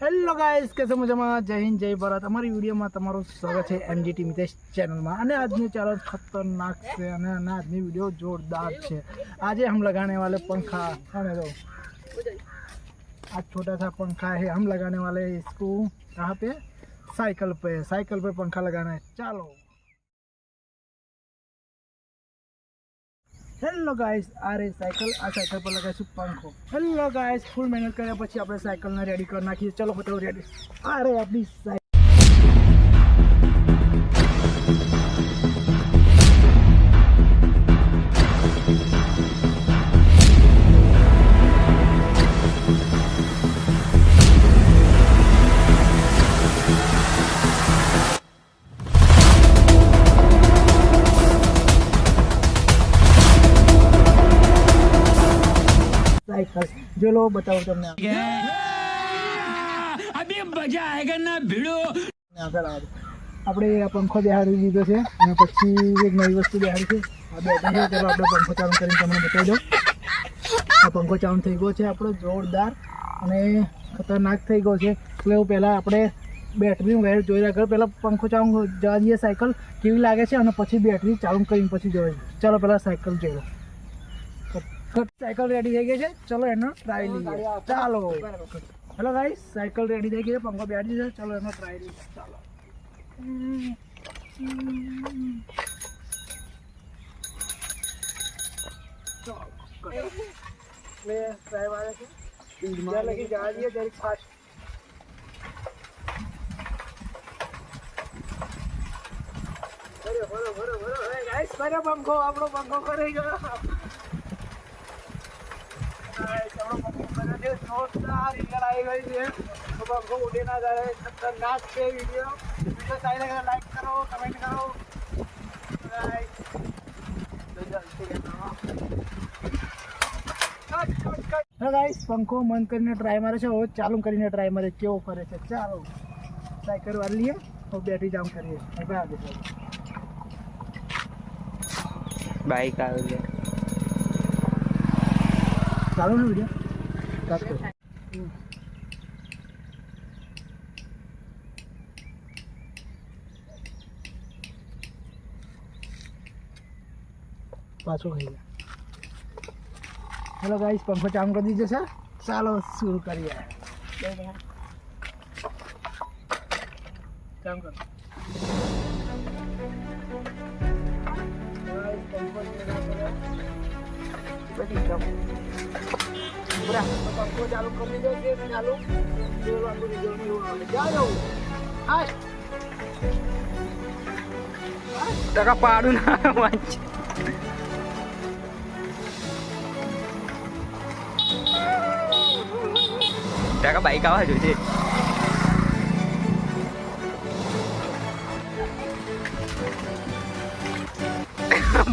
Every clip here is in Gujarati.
હેલો ગાઈસ કેસે મજામાં જય હિન્દ જય ભારત અમારી વિડીયોમાં તમારું સ્વાગત છે એમજીટી મિતેશ ચેનલમાં અને આજની ચેનલ ખતરનાક છે અને અને આજની વિડીયો જોરદાર છે આજે हम लगाने वाले पंखा आने दो आज छोटा सा पंखा है हम लगाने वाले हैं इसको कहाँ पे साइकिल पे साइकिल पे पंखा लगाना है ચાલો હેલો ગાઈસ આ રે સાયકલ આ સાયકલ પર લગાવીશું પંખો. હેલો ગાઈસ ફૂલ મહેનત કર્યા પછી આપણે સાયકલને રેડી કરી નાખીએ. ચલો બતાવો રેડી આ રે આપણી સાયકલ સાયકલ જો લો બતાવું તમને આગળ. આવે. આપણે આ પંખો દેહાડી દીધો છે અને પછી એક નવી વસ્તુ બેહારી છે. આ બેઠી છે ચાલો આપણે પંખો ચાલુ કરીને તમને બતાવી દઉં. આ પંખો ચાલુ થઈ ગયો છે આપણો જોરદાર અને ખતરનાક થઈ ગયો છે. એટલે એવું પહેલાં આપણે બેટરીનું વેર જોઈ રહ્યા પહેલાં પંખો ચાલુ જવા દઈએ સાયકલ કેવી લાગે છે અને પછી બેટરી ચાલુ કરીને પછી જોઈએ ચાલો પહેલાં સાયકલ જોઈ લો. સાયકલ રેડી થઈ ગઈ છે. ચલો એનો ટ્રાય લઈએ. ચાલો. હેલો ગાઈસ સાયકલ રેડી થઈ ગઈ છે. પંખો બેઠી છે. ચલો એનો ટ્રાય લઈએ. ચાલો. લે ટ્રાય વાળે છે. જ્યાં લગી જવા દઈએ જરીક ફાસ્ટ. ભરો ભરો ભરો. ભરો ગાઈસ ભરો પંખો. આપણો પંખો કરી ગયો. પંખો ઉડી ના જાય. ખતરનાક છે વીડિયો વીડિયો સારી લાગે લાઈક કરો કમેન્ટ કરો. પંખો બંધ કરીને ટ્રાય મારે છે. હવે ચાલુ કરીને ટ્રાય મારે. કેવો કરે છે. ચાલો. ટ્રાય કરવા લઈએ. હું બેટરી જામ કરીએ. બાઈક આવે ચાલુ ને વીડિયો પાછો થઈ ગયા હેલો ગાઈસ પંખો ચાલુ કરી દીધો છે. ચાલો શરૂ કરીએ. Guys, પંખો બધી જાઓ બરા પંખો ચાલુ કરી દીધો છે ચાલુ જોર આપણું રિઝલ્ટ એવું આવે જાઓ હાય કાકા પાડું ના વાંચ કાકા બાઈક આવે જોજે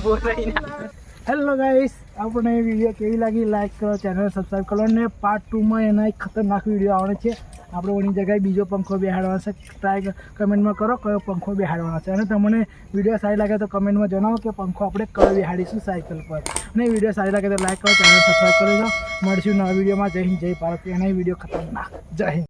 બોલાઈ ના હેલો ગાઈસ આપણે વીડિયો કેવી લાગી લાઈક કરો ચેનલ સબસ્ક્રાઈબ કરો ને પાર્ટ ટુમાં એના એક ખતરનાક વીડિયો આવવાનો છે. આપણે ઓની જગ્યાએ બીજો પંખો બેહાડવાનો છે. ટ્રાય કમેન્ટમાં કરો કયો પંખો બેહાડવાનો છે. અને તમને વીડિયો સારી લાગે તો કમેન્ટમાં જણાવો કે પંખો આપણે કયો બેહાડીશું સાયકલ પર. અને વીડિયો સારી લાગે તો લાઈક કરો ચેનલ સબસ્ક્રાઈબ કરી દો મળીશું નવા વિડીયોમાં જય હિન્દ, જય ભારત. એના વીડિયો ખતરનાક. જય હિન્દ.